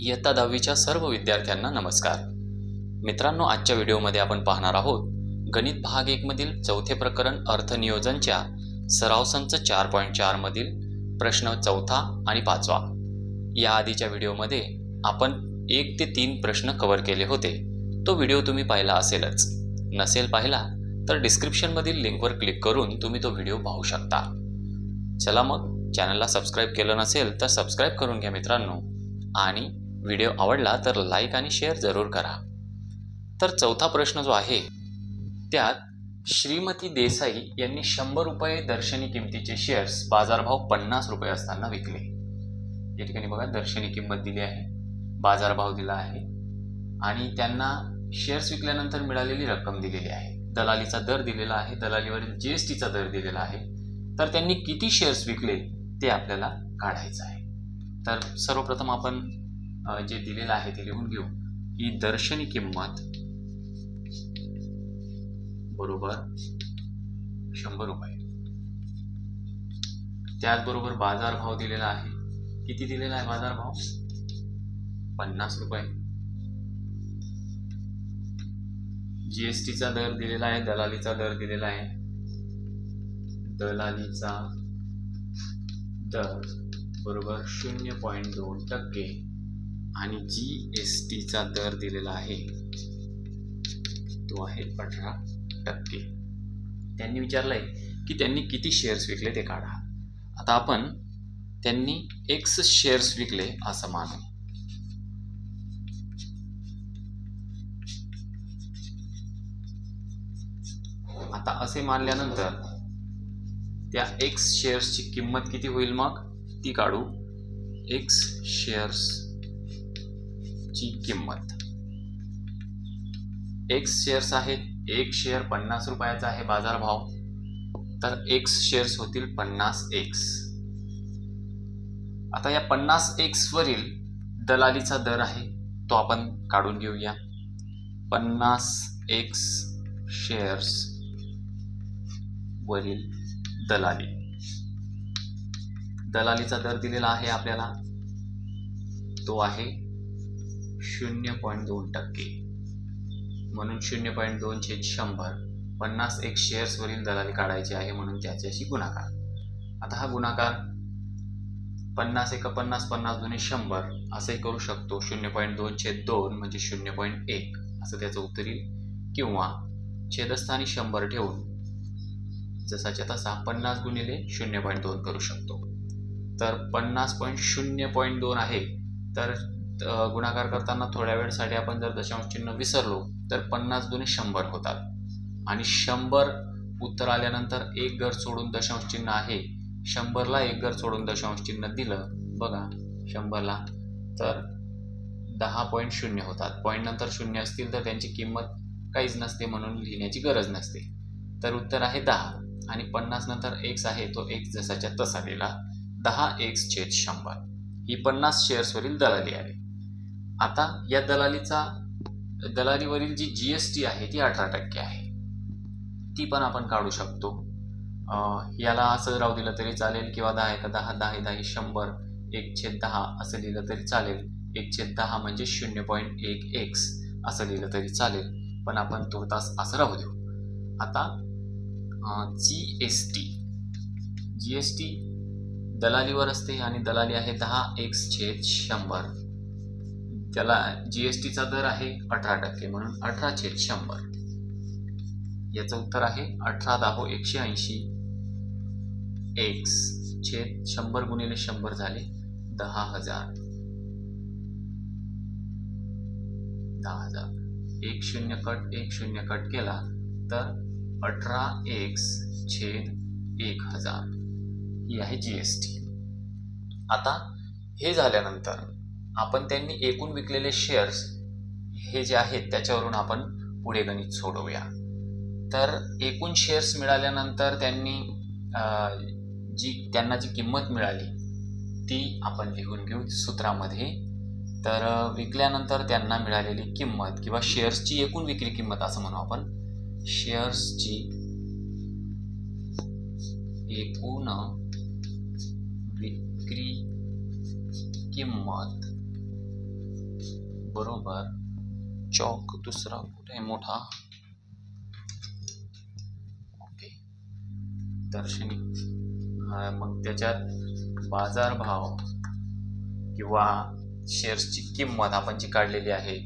इयत्ता दहावीच्या सर्व विद्यार्थ्यांना नमस्कार. मित्रांनो आजच्या व्हिडिओमध्ये आपण पाहणार आहोत गणित भाग एकमधील चौथे प्रकरण अर्थनियोजनच्या सराव संच चार पॉईंट चारमधील प्रश्न चौथा आणि पाचवा. या आधीच्या व्हिडिओमध्ये आपण एक ते तीन प्रश्न कव्हर केले होते. तो व्हिडिओ तुम्ही पाहिला असेलच. नसेल पाहिला तर डिस्क्रिप्शनमधील लिंकवर क्लिक करून तुम्ही तो व्हिडिओ पाहू शकता. चला मग चॅनलला सबस्क्राईब केलं नसेल तर सबस्क्राईब करून घ्या मित्रांनो. आणि व्हिडिओ आवडला तर लाईक आणि शेअर जरूर करा. तर चौथा प्रश्न जो आहे त्यात श्रीमती देसाई यांनी शंभर रुपये दर्शनी किमतीचे शेअर्स बाजारभाव पन्नास रुपये असताना विकले. या ठिकाणी बघा दर्शनी किंमत दिली आहे बाजारभाव दिला आहे आणि त्यांना शेअर्स विकल्यानंतर मिळालेली रक्कम दिलेली आहे. दलालीचा दर दिलेला आहे दलालीवरील जी एस टीचा दर दिलेला आहे. तर त्यांनी किती शेअर्स विकले ते आपल्याला काढायचं आहे. तर सर्वप्रथम आपण जे दिलेलं आहे ते लिहून घेऊ. ही दर्शनी किंमत. बरोबर? शंभर रुपये. त्याचबरोबर बाजारभाव दिलेला आहे. किती दिलेला आहे बाजारभाव? पन्नास रुपये. जीएसटीचा दर दिलेला आहे दलालीचा दर दिलेला आहे. दलालीचा दर बरोबर शून्य पॉईंट दोन टक्के. आणि जी एस टीचा दर दिलेला आहे तो आहे अठरा टक्के. त्यांनी विचारलंय की त्यांनी किती शेअर्स विकले ते काढा. आता आपण त्यांनी एक्स शेअर्स विकले असं मानू. आता असे मानल्यानंतर त्या एक्स शेअर्सची किंमत किती होईल मग? ती काढू. एक्स शेअर्स ची किंमत. एक्स शेअर्स आहेत एक शेअर पन्नास रुपयाचा आहे बाजारभाव. तर एक्स शेअर्स होतील पन्नास एक्स आता या पन्नास एक्स वरील दलालीचा दर आहे तो आपण काढून घेऊया. पन्नास एक्स शेअर्स वरील दलाली. दलालीचा दर दिलेला आहे आपल्याला. तो आहे शून्य पॉईंट दोन टक्के. म्हणून शून्य पॉईंट दोन छेद शंभर पन्नास एक शेअर्सवरील दलाली काढायची आहे म्हणून त्याच्याशी गुणाकार. आता हा गुणाकार पन्नास एक पन्नास पन्नास दोन्ही शंभर असंही करू शकतो. शून्य पॉईंट दोन छेद दोन म्हणजे शून्य पॉईंट एक असं त्याचं उत्तर येईल. किंवा छेदस्थानी शंभर ठेवून जसाच्या तसा पन्नास गुणिले शून्य पॉईंट दोन करू शकतो. तर पन्नास पॉईंट शून्य पॉईंट दोन आहे तर गुणाकार करताना थोड्या वेळसाठी आपण जर दशांश चिन्ह विसरलो तर पन्नास दोन्ही शंभर होतात. आणि शंभर उत्तर आल्यानंतर एक घर सोडून दशांश चिन्ह आहे. शंभरला एक घर सोडून दशांश चिन्ह दिलं बघा शंभरला तर दहा पॉईंट शून्य होतात. पॉईंट नंतर शून्य असतील तर त्यांची किंमत काहीच नसते म्हणून लिहिण्याची गरज नसते. तर उत्तर आहे दहा. आणि पन्नास नंतर एक्स आहे तो एक्स जसाच्या तसा दिला दहा एक्स छेद शंभर. ही पन्नास शेअर्सवरील दलाली आहे. आता या दलालीचा दलालीवरील जी जी एस टी आहे ती अठरा टक्के आहे. ती पण आपण काढू शकतो. याला असं राहू दिलं तरी चालेल किंवा दहा एका दहा दहा दहा शंभर एक छेद दहा असं लिहिलं तरी चालेल. एक छेद दहा म्हणजे शून्य पॉईंट एक एक्स असं लिहिलं तरी चालेल. पण आपण तो तास असं राहू देऊ. आता G S T G S T दलालीवर असते आणि दलाली आहे दहा एक्स छेद शंभर. त्याला जी एस टीचा दर आहे अठरा टक्के म्हणून अठरा छेद शंभर. याचं उत्तर आहे अठरा दहा एकशे ऐंशी. एक्स छेद शंभर गुणिले शंभर झाले दहा हजार. दहा हजार. एक शून्य कट एक शून्य कट केला तर अठरा एक्स छेद एक हजार. ही आहे जी एस टी आता हे झाल्यानंतर आपण त्यांनी एकूण विकलेले शेअर्स हे जे आहेत त्याच्यावरून आपण पुढे गणित सोडवूया. तर एकूण शेअर्स मिळाल्यानंतर त्यांनी जी त्यांना जी किंमत मिळाली ती आपण लिहून घेऊ सूत्रामध्ये. तर विकल्यानंतर त्यांना मिळालेली किंमत किंवा शेअर्सची एकूण विक्री किंमत असं म्हणू आपण. शेअर्सची एकूण विक्री किंमत बरोबर. चौक दुसरा कुठे? मोठा? ओके. दर्शनी. मग त्याच्यात बाजारभाव किंवा शेअर्सची किंमत आपण जी काढलेली आहे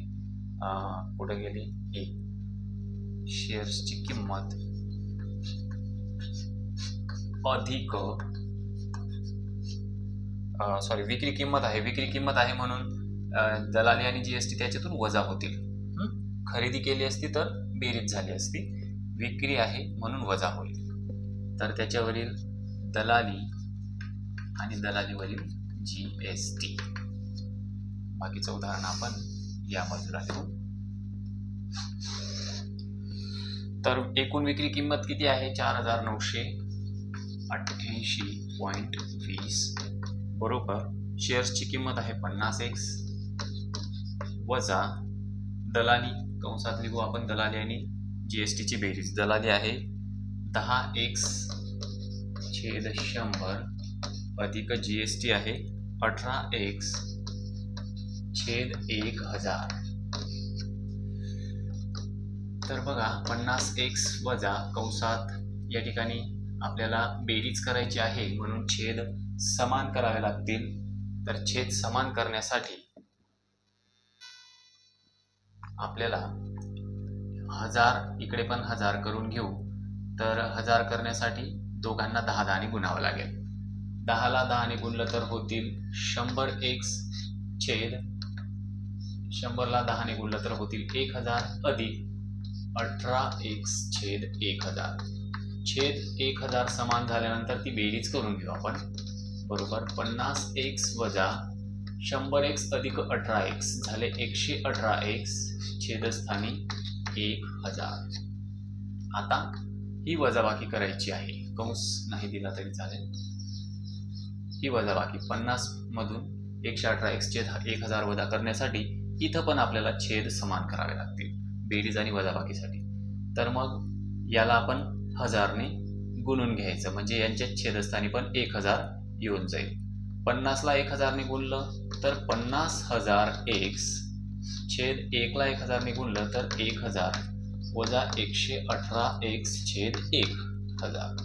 कुठे गेली? ही शेअर्सची किंमत अधिक सॉरी विक्री किंमत आहे. विक्री किंमत आहे म्हणून दलाली आणि जीएसटी त्याच्यातून वजा होतील. खरेदी केली असती तर बेरीज झाली असती. विक्री आहे म्हणून वजा होईल. तर त्याच्यावरील दलाली आणि दलालीवरील जी एस टी. बाकीचं उदाहरण आपण या बाजूला लिहू तर एकूण विक्री किंमत किती आहे? चार हजार नऊशे अठ्ठ्याऐंशी पॉईंट वीस. बरोबर. शेअर्सची किंमत आहे पन्नास एक्स. वजा दलाली कंसात लिहू आपण दलाली आणि जी एस टीची बेरीज। दलाली आहे दहा एक्स छेद शंभर अधिक जी एस टी आहे अठरा एक्स छेद एक हजार. तर बघा पन्नास एक्स वजा कंसात या ठिकाणी आपल्याला बेरीज करायची आहे म्हणून छेद समान करावे लागतील. तर छेद समान करण्यासाठी आपल्याला हजार इकडे पण हजार करून घेऊ. तर हजार करण्यासाठी दोघांना दहा दहाने गुणावं लागेल. दहाला दहाने गुणलं तर होतील शंभर एक्स छेद शंभरला दहाने गुणलं तर होतील एक हजार अधिक अठरा एक्स छेद एक हजार. छेद एक हजार समान झाल्यानंतर ती बेरीज करून घेऊ आपण. बरोबर पन्नास एक्स वजा शंभर एक्स अधिक अठरा एक्स झाले एकशे अठरा एक्स छेदस्थानी एक हजार. आता ही वजाबाकी करायची आहे. कंस नाही दिला तरी चालेल. ही वजाबाकी पन्नास मधून एकशे अठरा एक्स छेद एक हजार वजा करण्यासाठी इथं पण आपल्याला छेद समान करावे लागतील. बेरीज आणि वजाबाकीसाठी. तर मग याला आपण हजारने गुणून घ्यायचं. म्हणजे यांच्या छेदस्थानी पण एक हजार येऊन जाईल. पन्नासला एक हजारने गुणलं तर पन्नास हजार एक्स छेद एकला एक हजारने गुणलं तर एक हजार. वजा एकशे अठरा एक्स छेद एक हजार.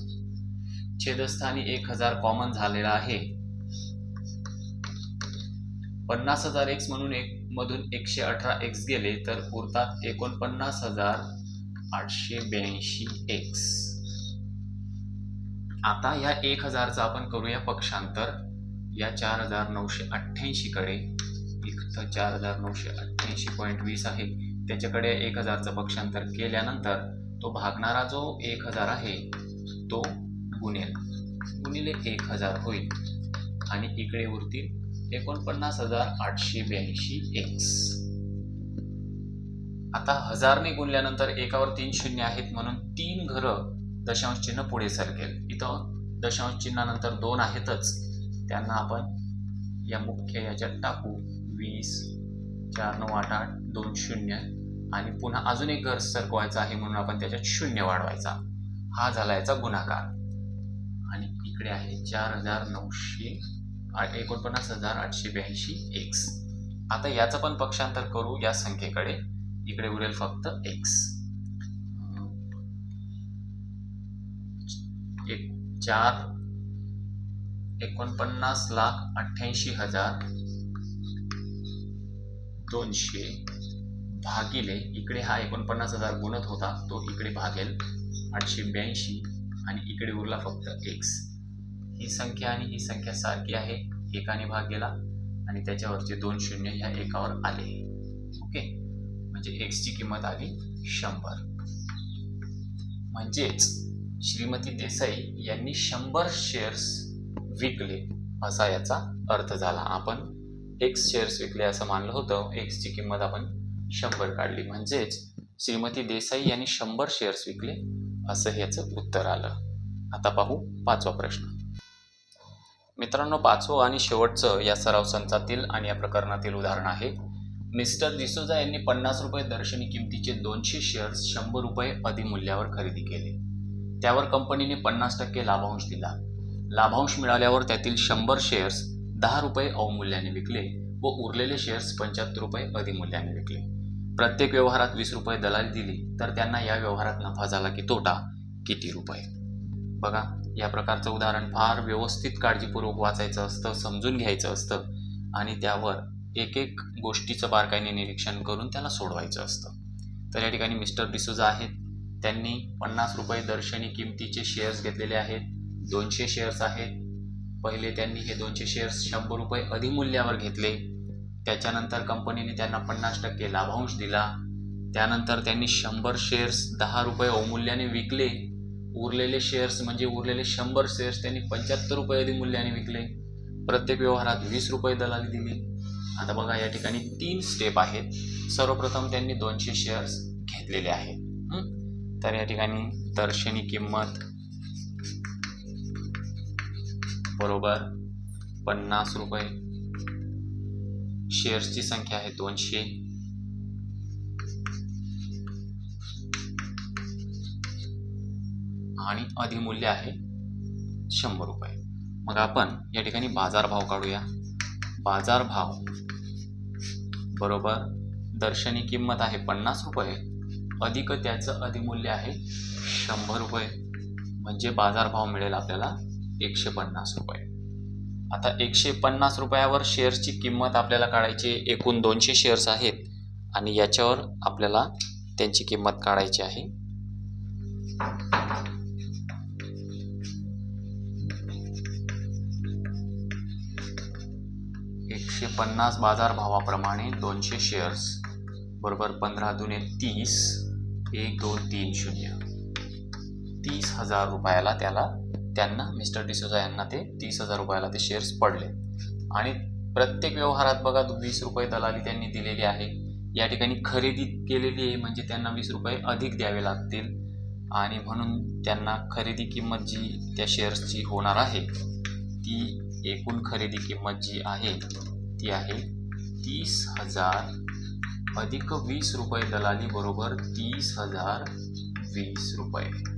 छेदस्थानी एक हजार कॉमन झालेला आहे. पन्नास हजार एक्स म्हणून एक मधून एकशे अठरा एक्स गेले तर उरतात एकोणपन्नास हजार आठशे ब्याऐंशी एक्स आता या एक हजारचा आपण करूया पक्षांतर. या चार हजार नऊशे अठ्ठ्याऐंशीकडे इथं चार हजार नऊशे अठ्ठ्याऐंशी पॉईंट वीस आहे. त्याच्याकडे एक हजारचं पक्षांतर केल्यानंतर तो भागणारा जो एक हजार आहे तो गुणेल. गुणिले एक हजार होईल. आणि इकडे उरतील एकोणपन्नास हजार आठशे ब्याऐंशी एक्स आता हजारने गुणल्यानंतर एकावर तीन शून्य आहेत म्हणून तीन घरं दशांश चिन्ह पुढे सरकेल. इथं दशांश चिन्हानंतर दोन आहेतच. त्यांना आपण या मुख्य याच्यात टाकू. वीस चार नऊ आठ आठ दोन शून्य. आणि पुन्हा अजून एक घर सरकवायचं आहे म्हणून आपण त्याच्यात शून्य वाढवायचा. हा झाला याचा गुणाकार. आणि इकडे आहे चार हजार नऊशे आठ एकोणपन्नास हजार आठशे ब्याऐंशी एक्स. आता याचं पण पक्षांतर करू या संख्येकडे. इकडे उरेल फक्त एक्स. एक चार एकोणपन्नास लाख अठ्ठ्याऐंशी हजार दोनशे भागिले इकडे हा एकोणपन्नास हजार गुणत होता तो इकडे भागेल आठशे ब्याऐंशी आणि इकडे उरला फक्त एक्स ही संख्या आणि ही संख्या सारखी आहे एकाने भाग गेला आणि त्याच्यावरचे दोन शून्य ह्या एकावर आले. ओके? म्हणजे एक्सची किंमत आली शंभर. म्हणजेच श्रीमती देसाई यांनी शंभर शेअर्स विकले असा याचा अर्थ झाला. आपण एक्स शेअर्स विकले असं मानलं होतं. एक्सची किंमत आपण शंभर काढली. म्हणजेच श्रीमती देसाई यांनी शंभर शेअर्स विकले असं याचं उत्तर आलं. आता पाहू पाचवा प्रश्न. मित्रांनो पाचवं आणि शेवटचं या सराव संचातील आणि या प्रकरणातील उदाहरण आहे. मिस्टर डिसोजा यांनी पन्नास रुपये दर्शनी किमतीचे दोनशे शेअर्स शंभर रुपये अधिमूल्यावर खरेदी केले. त्यावर कंपनीने पन्नास टक्के लाभांश दिला. लाभांश मिळाल्यावर त्यातील शंभर शेअर्स दहा रुपये अवमूल्याने विकले व उरलेले शेअर्स पंच्याहत्तर रुपये अधिमूल्याने विकले. प्रत्येक व्यवहारात वीस रुपये दलाली दिली तर त्यांना या व्यवहारात नफा झाला की तोटा किती रुपये? बघा या प्रकारचं उदाहरण फार व्यवस्थित काळजीपूर्वक वाचायचं असतं समजून घ्यायचं असतं आणि त्यावर एक एक गोष्टीचं बारकाईने निरीक्षण करून त्याला सोडवायचं असतं. तर या ठिकाणी मिस्टर डिसूज आहेत. त्यांनी पन्नास रुपये दर्शनी किमतीचे शेअर्स घेतलेले आहेत. दोनशे शेअर्स आहेत. पहिले त्यांनी हे दोनशे शेअर्स शंभर रुपये अधिमूल्यावर घेतले. त्याच्यानंतर कंपनीने त्यांना पन्नास टक्के लाभांश दिला. त्यानंतर त्यांनी शंभर शेअर्स दहा रुपये अवमूल्याने विकले. उरलेले शेअर्स म्हणजे उरलेले शंभर शेअर्स त्यांनी पंच्याहत्तर रुपये अधिमूल्याने विकले. प्रत्येक व्यवहारात वीस रुपये दलाली दिली. आता बघा या ठिकाणी तीन स्टेप आहेत. सर्वप्रथम त्यांनी दोनशे शेअर्स घेतलेले आहेत. तर या ठिकाणी दर्शनी किंमत बरोबर पन्नास रुपये. शेअर्सची संख्या आहे दोनशे. आणि अधिमूल्य आहे शंभर रुपये. मग आपण या ठिकाणी बाजारभाव काढूया. बाजारभाव. बरोबर? दर्शनी किंमत आहे पन्नास रुपये. अधिक त्याचं अधिमूल्य आहे शंभर रुपये. म्हणजे बाजारभाव मिळेल आपल्याला एकशे पन्नास रुपये. आता एकशे पन्नास रुपयावर शेअर्सची किंमत आपल्याला काढायची एकूण दोनशे शेअर्स आहेत. आणि याच्यावर आपल्याला त्यांची किंमत काढायची आहे. एकशे पन्नास बाजार भावाप्रमाणे दोनशे शेअर्स बरोबर पंधरा दुने तीस एक दोन तीन शून्य. तीस हजार रुपयाला त्याला त्यांना मिस्टर डिसोजा यांना ते तीस हजार रुपयाला ते शेअर्स पडले. आणि प्रत्येक व्यवहारात बघा वीस रुपये दलाली त्यांनी दिलेली आहे. या ठिकाणी खरेदी केलेली आहे म्हणजे त्यांना वीस रुपये अधिक द्यावे लागतील. आणि म्हणून त्यांना खरेदी किंमत जी त्या शेअर्सची होणार आहे ती एकूण खरेदी किंमत जी आहे ती आहे तीस हजार अधिक वीस रुपये दलाली बरोबर तीस हजार वीस रुपये.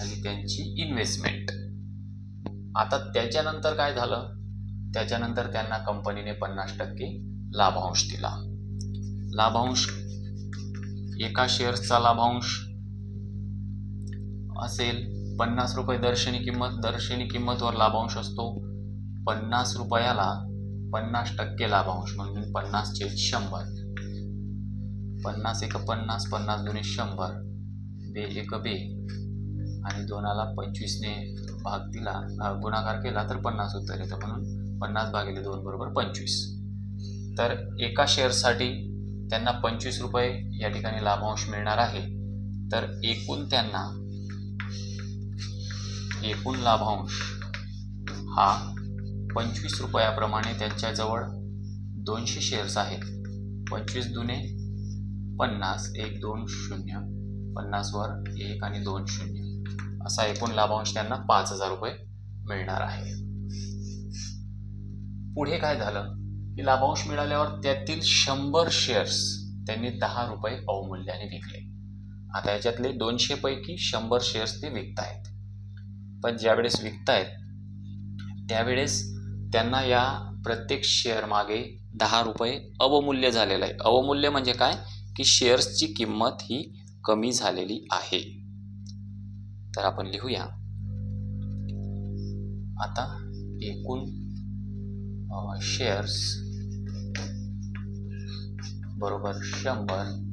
झाली त्यांची इन्व्हेस्टमेंट आता त्याच्यानंतर काय झालं? त्याच्यानंतर त्यांना कंपनीने पन्नास टक्के लाभांश दिला. लाभांश एका शेअर्सचा लाभांश असेल पन्नास रुपये दर्शनी किंमत दर्शनी किंमतवर लाभांश असतो. पन्नास रुपयाला पन्नास टक्के लाभांश म्हणून पन्नास शंभर. पन्नास एक पन्नास पन्नास दोन्ही शंभर. बे एक बे. आणि दोनाला पंचवीसने भाग दिला गुणाकार केला तर पन्नास उत्तर येतं. म्हणून पन्नास भागिले दोन बरोबर पंचवीस. तर एका शेअरसाठी त्यांना पंचवीस रुपये या ठिकाणी लाभांश मिळणार आहे. तर एकूण त्यांना एकूण लाभांश हा पंचवीस रुपयाप्रमाणे त्यांच्याजवळ दोनशे शेअर्स आहेत. पंचवीस दुने पन्नास एक दोन शून्य. पन्नासवर एक आणि दोन शून्य. असा एकूण लाभांश त्यांना पाच हजार रुपये मिळणार आहे. पुढे काय झालं? की लाभांश मिळाल्यावर त्यातील शंभर शेअर्स त्यांनी दहा रुपये अवमूल्याने विकले. आता याच्यातले दोनशे पैकी शंभर शेअर्स ते विकतायत. पण ज्यावेळेस विकतायत त्यावेळेस त्यांना या प्रत्येक शेअर मागे दहा रुपये अवमूल्य झालेलं आहे. अवमूल्य म्हणजे काय? की शेअर्सची किंमत ही कमी झालेली आहे. तर आपण लिहूया. आता एकूण शेअर्स बरोबर शंभर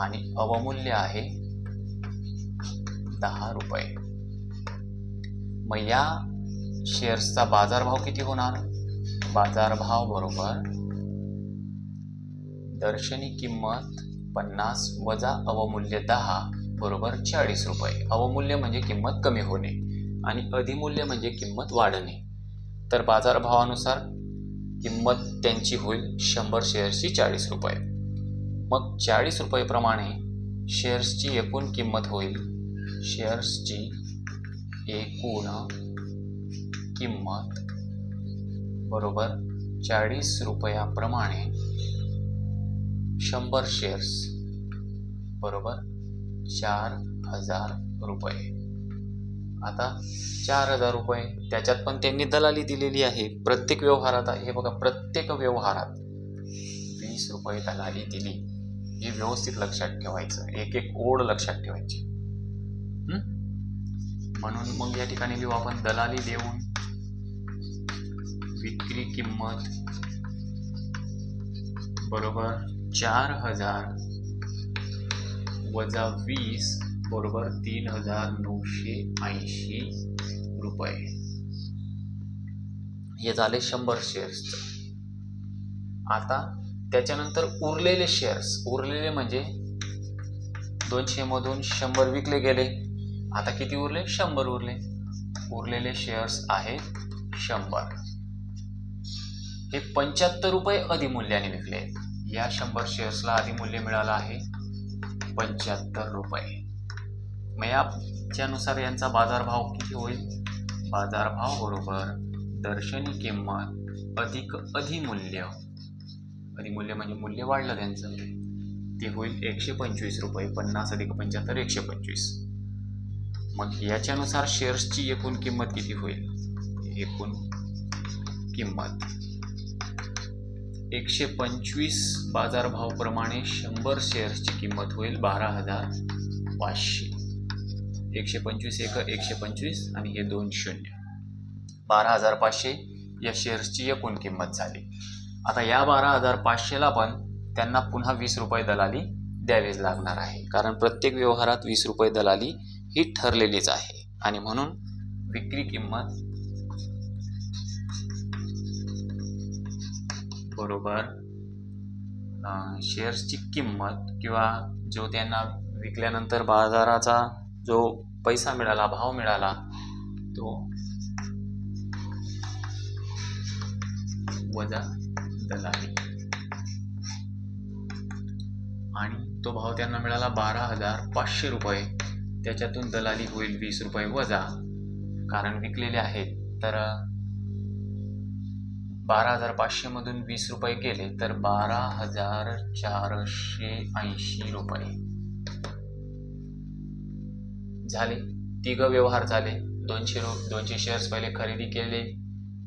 आणि अवमूल्य आहे दहा रुपये. मग या शेअर्सचा बाजारभाव किती होणार? बाजारभाव बरोबर दर्शनी किंमत पन्नास वजा अवमूल्य दहा. बरोबर चाळीस रुपये. अवमूल्य म्हणजे किंमत कमी होणे आणि अधिमूल्य म्हणजे किंमत वाढणे. तर बाजारभावानुसार किंमत त्यांची होईल शंभर शेअर्सची चाळीस रुपये. मग चाळीस रुपयेप्रमाणे शेअर्सची एकूण किंमत होईल. शेअर्सची एकूण किंमत बरोबर चाळीस रुपयाप्रमाणे शंभर शेअर्स बरोबर चार हजार रुपये. आता चार हजार रुपये त्याच्यात पण त्यांनी दलाली दिलेली आहे. प्रत्येक व्यवहारात हे बघा प्रत्येक व्यवहारात वीस रुपये दलाली दिली. हे व्यवस्थित लक्षात ठेवायचं. एक एक ओढ लक्षात ठेवायची. म्हणून मग या ठिकाणी लिहू आपण दलाली देऊन विक्री किंमत बरोबर चार हजार वजा वीस बरोबर तीन हजार नऊशे ऐंशी रुपये. हे झाले शंभर शेअर्स आता त्याच्यानंतर उरलेले शेअर्स उरलेले म्हणजे दोनशे मधून शंभर विकले गेले. आता किती उरले? शंभर उरले. उरलेले शेअर्स आहेत शंभर. हे पंच्याहत्तर रुपये अधिमूल्याने विकले आहेत. या शंभर शेअर्सला अधिमूल्य मिळालं आहे. पंच्याहत्तर रुपये. मग याच्यानुसार यांचा बाजारभाव किती होईल? बाजारभाव बरोबर दर्शनी किंमत अधिक अधिमूल्य. अधिमूल्य म्हणजे मूल्य वाढलं त्यांचं. ते होईल एकशे पंचवीस रुपये पन्नास अधिक पंच्याहत्तर एकशे पंचवीस. मग याच्यानुसार शेअर्सची एकूण किंमत किती होईल? एकूण किंमत. एकशे पंचवीस बाजारभावप्रमाणे शंभर शेअर्सची किंमत होईल बारा हजार पाचशे. एकशे पंचवीस एक एकशे पंचवीस आणि हे दोन शून्य. बारा हजार पाचशे या शेअर्सची एकूण किंमत झाली. आता या बारा हजार पाचशेला पण त्यांना पुन्हा वीस रुपये दलाली द्यावीच लागणार आहे. कारण प्रत्येक व्यवहारात वीस रुपये दलाली ही ठरलेलीच आहे. आणि म्हणून विक्री किंमत बरोबर. शेअर्सची किंमत किंवा जो त्यांना विकल्यानंतर बाजाराचा जो पैसा मिळाला भाव मिळाला तो वजा दलाली आणि तो भाव त्यांना मिळाला बारा हजार पाचशे रुपये. त्याच्यातून दलाली होईल वीस रुपये वजा. कारण विकलेले आहेत. तर बारा हजार पाचशेमधून वीस रुपये केले तर बारा हजार चारशे ऐंशी रुपये. झाले. तिघ व्यवहार झाले. दोनशे रु दोनशे शेअर्स पहिले खरेदी केले.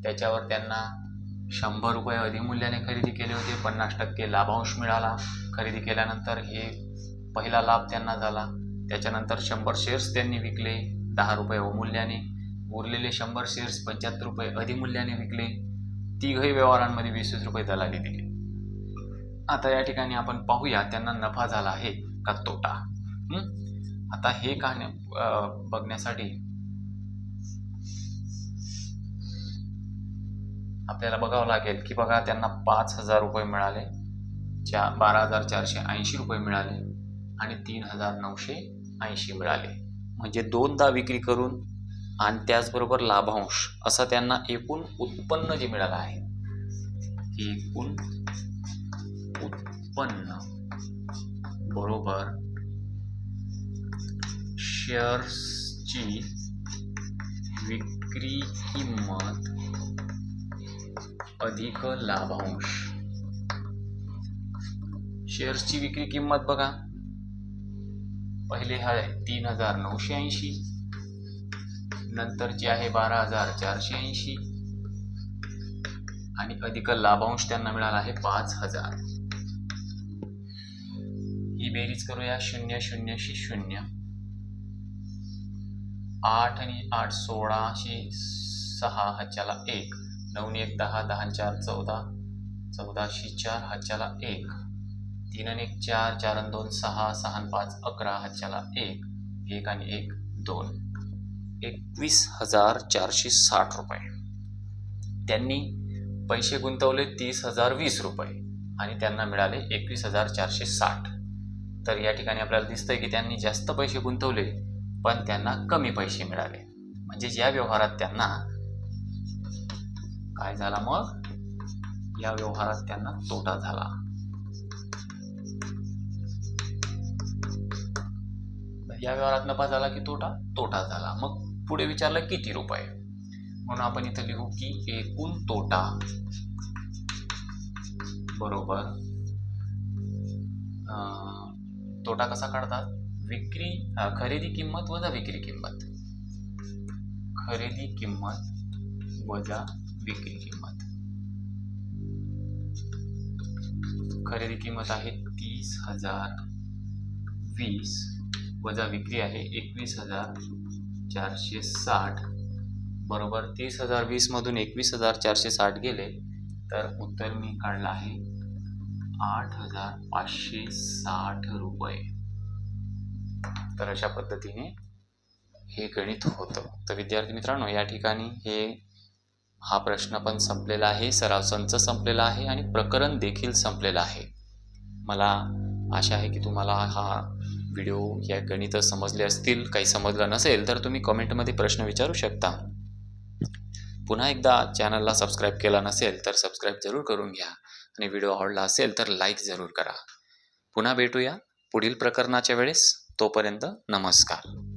त्याच्यावर त्यांना शंभर रुपये अधिमूल्याने खरेदी केले होते. पन्नास टक्के लाभांश मिळाला. खरेदी केल्यानंतर हे पहिला लाभ त्यांना झाला. त्याच्यानंतर शंभर शेअर्स त्यांनी विकले. दहा रुपये अवमूल्याने उरलेले शंभर शेअर्स पंच्याहत्तर रुपये अधिमूल्याने विकले. तिघही व्यवहारांमध्ये वीस वीस रुपये दलाली दिली. आता या ठिकाणी आपण पाहूया त्यांना नफा झाला आहे का तोटा. आता हे कहाणी बघण्यासाठी आपल्याला बघावं लागेल की बघा त्यांना पाच हजार रुपये मिळाले चा बारा हजार चारशे ऐंशी रुपये मिळाले आणि तीन हजार नऊशे ऐंशी मिळाले. म्हणजे दोनदा विक्री करून आणि त्याचबरोबर लाभांश असं त्यांना एकूण उत्पन्न जे मिळालं आहे. एकूण उत्पन्न बरोबर शेअर्सची विक्री किंमत अधिक लाभांश. शेअर्सची विक्री किंमत बघा. पहिले आहे तीन हजार नऊशे ऐंशी. नंतरची आहे बारा हजार चारशे ऐंशी. आणि अधिक लाभांश त्यांना मिळाला आहे पाच हजार. ही बेरीज करूया शून्य शून्यशी शून्य. आठ आणि आठ सोळाशे सहा हच्याला एक. नऊ एक दहा दहा चार चौदा. चौदाशे चार हच्याला एक. तीन आणि एक चार चार आणि दोन सहा सहा पाच अकरा हच्याला एक. एक आणि एक दोन. एकवीस हजार चारशे साठ रुपये. त्यांनी पैसे गुंतवले तीस हजार वीस रुपये आणि त्यांना मिळाले एकवीस हजार चारशे साठ. तर या ठिकाणी आपल्याला दिसतंय की त्यांनी जास्त पैसे गुंतवले पण त्यांना कमी पैसे मिळाले. म्हणजे या व्यवहारात त्यांना काय झाला मग? या व्यवहारात त्यांना तोटा झाला. या व्यवहारात नफा झाला की तोटा? तोटा झाला. मग पुढे विचारलं किती रुपये? म्हणून आपण इथं लिहू की एकूण तोटा. बरोबर. तोटा कसा काढतात? विक्री खरेदी किंमत वजा विक्री किंमत. खरेदी किंमत वजा विक्री किंमत. खरेदी किंमत आहे तीस हजार वीस वजा विक्री आहे एकवीस हजार चारशे साठ. बरोबर तीस हजार वीसमधून एकवीस हजार चारशे साठ गेले. तर उत्तर मी काढलं आहे. आठ हजार पाचशे साठ रुपये. तर अशा पद्धतीने हे गणित होतं. तर विद्यार्थी मित्रांनो या ठिकाणी हे हा प्रश्न पण संपलेला आहे. सराव संच संपलेला आहे आणि प्रकरण देखील संपलेलं आहे. मला आशा आहे की तुम्हाला हा व्हिडिओ या गणित समजले असतील काही समजलं नसेल तर तुम्ही कमेंटमध्ये प्रश्न विचारू शकता. पुन्हा एकदा चॅनलला सबस्क्राईब केला नसेल तर सबस्क्राईब जरूर करून घ्या. आणि व्हिडिओ आवडला असेल तर लाईक जरूर करा. पुन्हा भेटूया पुढील प्रकरणाच्या वेळेस. तोपर्यंत नमस्कार.